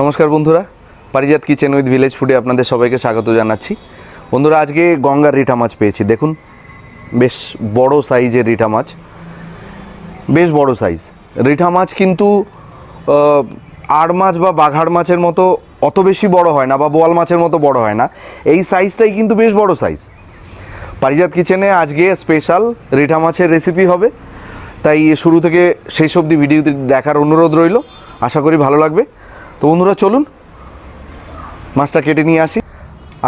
নমস্কার বন্ধুরা, পারিজাত kitchen with village ফুডে আপনাদের সবাইকে স্বাগত জানাচ্ছি। বন্ধুরা, আজকে গঙ্গার রিঠা মাছ পেয়েছি। দেখুন, বেশ বড় সাইজের রিঠা মাছ। বেশ বড় সাইজ। রিঠা মাছ কিন্তু আড় মাছ বা বাঘাড় মাছের মতো অত বেশি বড় হয় না বা বোয়াল মাছের মতো বড় হয় না। এই সাইজটাই কিন্তু বেশ বড় সাইজ। পারিজাত কিচেনে আজকে স্পেশাল রিঠা মাছের রেসিপি হবে। তাই শুরু থেকে সেই অবধি ভিডিওটি দেখার অনুরোধ রইল। আশা করি ভালো লাগবে। তো বন্ধুরা, চলুন। মাছটা কেটে নিয়ে আসি।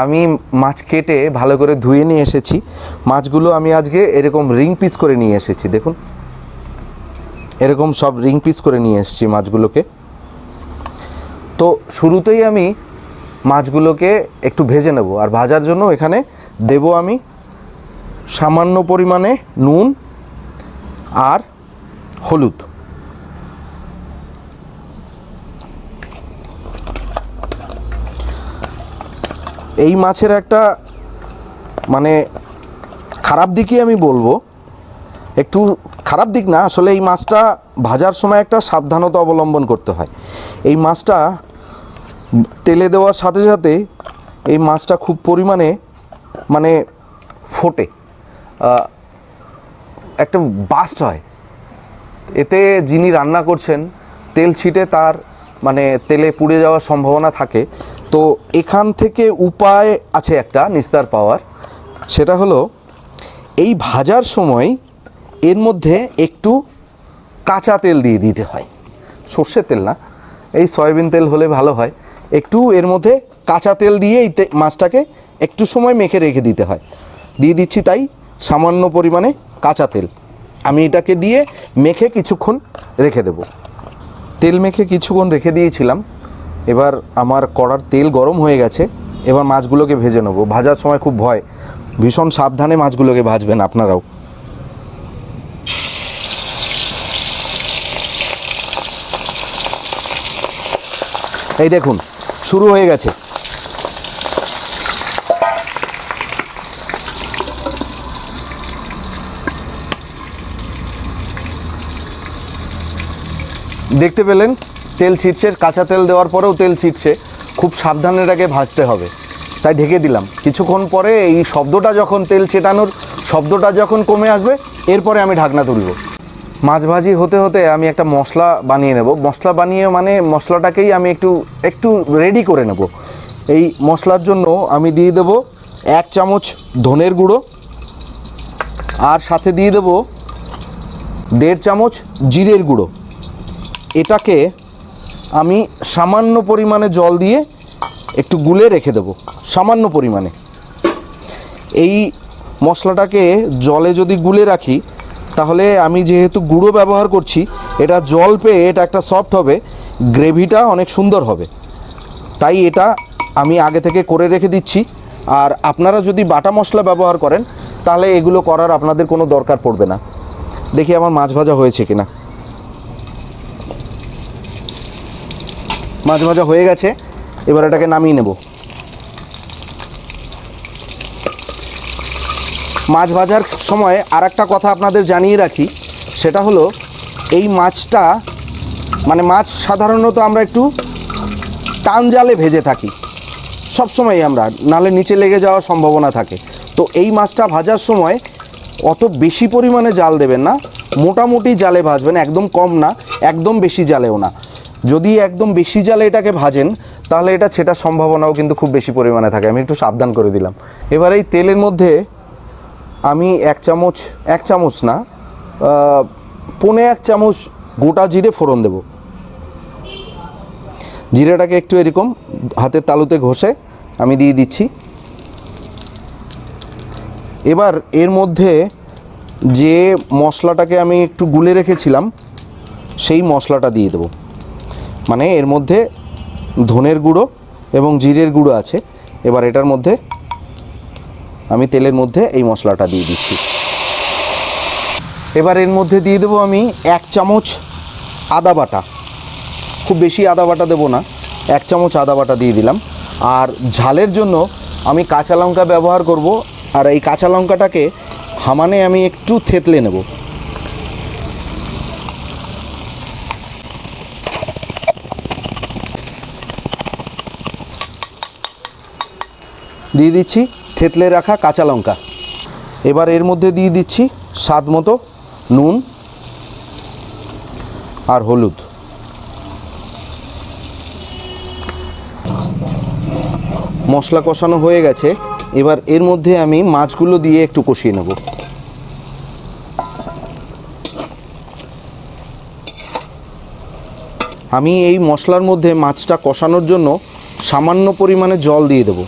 আমি মাছ কেটে ভালো করে ধুয়ে নিয়ে এসেছি। মাছগুলো আমি আজকে এরকম রিং পিস করে নিয়ে এসেছি, দেখুন। এরকম সব রিং পিস করে নিয়ে এসেছি মাছগুলোকে। তো শুরুতেই আমি মাছগুলোকে একটু ভেজে নেব, আর ভাজার জন্য এখানে দেব আমি সামান্য পরিমাণে নুন আর হলুদ। এই মাছের একটা মানে খারাপ দিকই আমি বলব। একটু খারাপ দিক না, আসলে এই মাছটা ভাজার সময় একটা সাবধানতা অবলম্বন করতে হয়। এই মাছটা তেলে দেওয়ার সাথে সাথে এই মাছটা খুব পরিমাণে মানে ফোটে। একটা বাস্ট হয়। এতে যিনি রান্না করছেন, তেল ছিটে তার মানে তেলে পুড়ে যাওয়ার সম্ভাবনা থাকে। তো এখান থেকে উপায় আছে একটা, নিস্তার পাওয়ার। সেটা হলো, এই ভাজার সময় এর মধ্যে একটু কাঁচা তেল দিয়ে দিতে হয়। সর্ষের তেল না, এই সয়াবিন তেল হলে ভালো হয়। একটু এর মধ্যে কাঁচা তেল দিয়ে এই মাছটাকে একটু সময় মেখে রেখে দিতে হয়। দিয়ে দিচ্ছি তাই সামান্য পরিমাণে কাঁচা তেল। আমি এটাকে দিয়ে মেখে কিছুক্ষণ রেখে দেব। তেল মেখে কিছুক্ষণ রেখে দিয়েছিলাম। এবার আমার কড়ার তেল গরম হয়ে গেছে, এবার মাছগুলোকে ভেজে নেব। ভাজার সময় খুব ভয়। ভীষণ সাবধানে মাছগুলোকে ভাজবেন আপনারাও। এই দেখুন, শুরু হয়ে গেছে। দেখতে পেলেন? তেল ছিটছে, কাঁচা তেল দেওয়ার পরেও তেল ছিটছে। খুব সাবধানে এটাকে ভাজতে হবে। তাই ঢেকে দিলাম। কিছুক্ষণ পরে এই শব্দটা যখন তেল ছেটানোর শব্দটা যখন কমে আসবে, এরপরে আমি ঢাকনা তুলব। মাছ ভাজি হতে হতে আমি একটা মশলা বানিয়ে নেব। মশলা বানিয়ে মানে মশলাটাকেই আমি একটু একটু রেডি করে নেব। এই মশলার জন্য আমি দিয়ে দেব এক চামচ ধনের গুঁড়ো আর সাথে দিয়ে দেব দেড় চামচ জিরের গুঁড়ো। এটাকে আমি সামান্য পরিমাণে জল দিয়ে একটু গুলে রেখে দেবো, সামান্য পরিমাণে। এই মশলাটাকে জলে যদি গুলে রাখি, তাহলে আমি যেহেতু গুঁড়ো ব্যবহার করছি, এটা জল পেয়ে এটা একটা সফট হবে, গ্রেভিটা অনেক সুন্দর হবে। তাই এটা আমি আগে থেকে করে রেখে দিচ্ছি। আর আপনারা যদি বাটা মশলা ব্যবহার করেন, তাহলে এগুলো করার আপনাদের কোনো দরকার পড়বে না। দেখি আমার মাছ ভাজা হয়েছে কিনা। মাছ ভাজা হয়ে গেছে, এবার এটাকে নামিয়ে নেব। মাছ ভাজার সময় আর একটা কথা আপনাদের জানিয়ে রাখি, সেটা হলো এই মাছটা মানে মাছ সাধারণত আমরা একটু টান জালে ভেজে থাকি, সব সময় আমরা, নালে নিচে লেগে যাওয়ার সম্ভাবনা থাকে। তো এই মাছটা ভাজার সময় অত বেশি পরিমাণে জাল দেবেন না, মোটামুটি জালে ভাজবেন, একদম কম না, একদম বেশি জালেও না। যদি একদম বেশি জালে এটাকে ভাজেন, তাহলে এটা ছেটার সম্ভাবনাও কিন্তু খুব বেশি পরিমাণে থাকে। আমি একটু সাবধান করে দিলাম। এবার এই তেলের মধ্যে আমি এক চামচ এক চামচ না পৌনে এক চামচ গোটা জিরে ফোড়ন দেবো। জিরেটাকে একটু এরকম হাতের তালুতে ঘষে আমি দিয়ে দিচ্ছি। এবার এর মধ্যে যে মশলাটাকে আমি একটু গুলে রেখেছিলাম, সেই মশলাটা দিয়ে দেবো। মানে এর মধ্যে ধনের গুঁড়ো এবং জিরের গুঁড়ো আছে। এবার এটার মধ্যে আমি তেলের মধ্যে এই মশলাটা দিয়ে দিচ্ছি। এবার এর মধ্যে দিয়ে দেবো আমি এক চামচ আদা বাটা। খুব বেশি আদা বাটা দেবো না, এক চামচ আদা বাটা দিয়ে দিলাম। আর ঝালের জন্য আমি কাঁচা লঙ্কা ব্যবহার করব। আর এই কাঁচা লঙ্কাটাকে হামানে আমি একটু থেতলে নেব। দিয়ে দিচ্ছি থেতলে রাখা কাঁচা লঙ্কা। এবার এর মধ্যে দিয়ে দিচ্ছি স্বাদ মতো নুন আর হলুদ। মশলা কষানো হয়ে গেছে। এবার এর মধ্যে আমি মাছগুলো দিয়ে একটু কষিয়ে নেব। আমি এই মশলার মধ্যে মাছটা কষানোর জন্য সামান্য পরিমাণে জল দিয়ে দেব।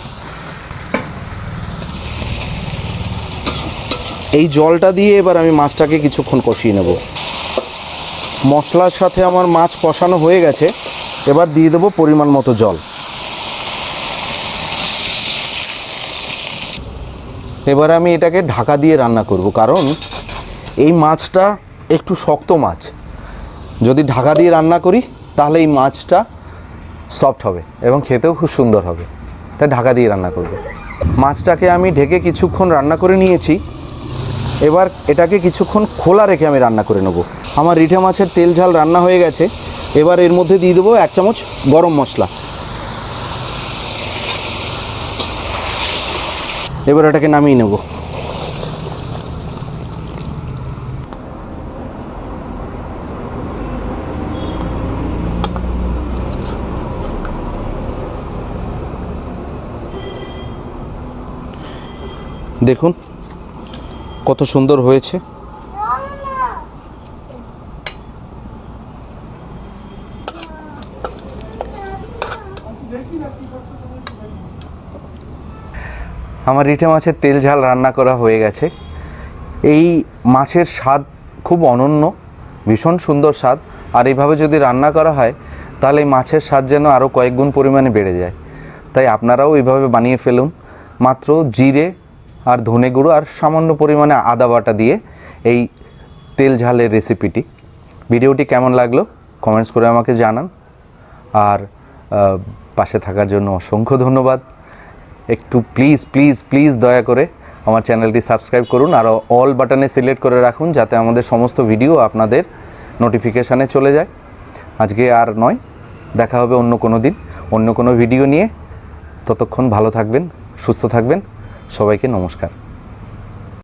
এই জলটা দিয়ে এবার আমি মাছটাকে কিছুক্ষণ কষিয়ে নেব। মশলার সাথে আমার মাছ কষানো হয়ে গেছে। এবার দিয়ে দেবো পরিমাণ মতো জল। এবার আমি এটাকে ঢাকা দিয়ে রান্না করব, কারণ এই মাছটা একটু শক্ত মাছ। যদি ঢাকা দিয়ে রান্না করি, তাহলে এই মাছটা সফট হবে এবং খেতেও খুব সুন্দর হবে। তাই ঢাকা দিয়ে রান্না করব। মাছটাকে আমি ঢেকে কিছুক্ষণ রান্না করে নিয়েছি। এবার এটাকে কিছুক্ষণ খোলা রেখে আমি রান্না করে নেব। আমার রিঠে মাছের তেল ঝাল রান্না হয়ে গেছে। এবার এর মধ্যে দিয়ে দেবো এক চামচ গরম মশলা। এবার এটাকে নামিয়ে নেব। দেখুন কত সুন্দর হয়েছে? আমার রিঠে মাছের তেল ঝাল রান্না করা হয়ে গেছে। এই মাছের স্বাদ খুব অনন্য, ভীষণ সুন্দর স্বাদ। আর এইভাবে যদি রান্না করা হয়, তাহলে এই মাছের স্বাদ যেন আরও কয়েক গুণ পরিমাণে বেড়ে যায়। তাই আপনারাও এইভাবে বানিয়ে ফেলুন। মাত্র জিরে আর ধনে গুঁড়ো আর সামান্য পরিমাণে আদা বাটা দিয়ে এই তেল ঝালের রেসিপিটি ভিডিওটি কেমন লাগল কমেন্টস করে আমাকে জানান। আর পাশে থাকার জন্য অসংখ্য ধন্যবাদ। একটু প্লিজ প্লিজ প্লিজ দয়া করে আমার চ্যানেলটি সাবস্ক্রাইব করুন আর অল বাটনে সিলেক্ট করে রাখুন যাতে আমাদের সমস্ত ভিডিও আপনাদের নোটিফিকেশানে চলে যায়। আজকে আর নয়, দেখা হবে অন্য কোনো দিন, অন্য কোনো ভিডিও নিয়ে। ততক্ষণ ভালো থাকবেন, সুস্থ থাকবেন। সবাইকে নমস্কার।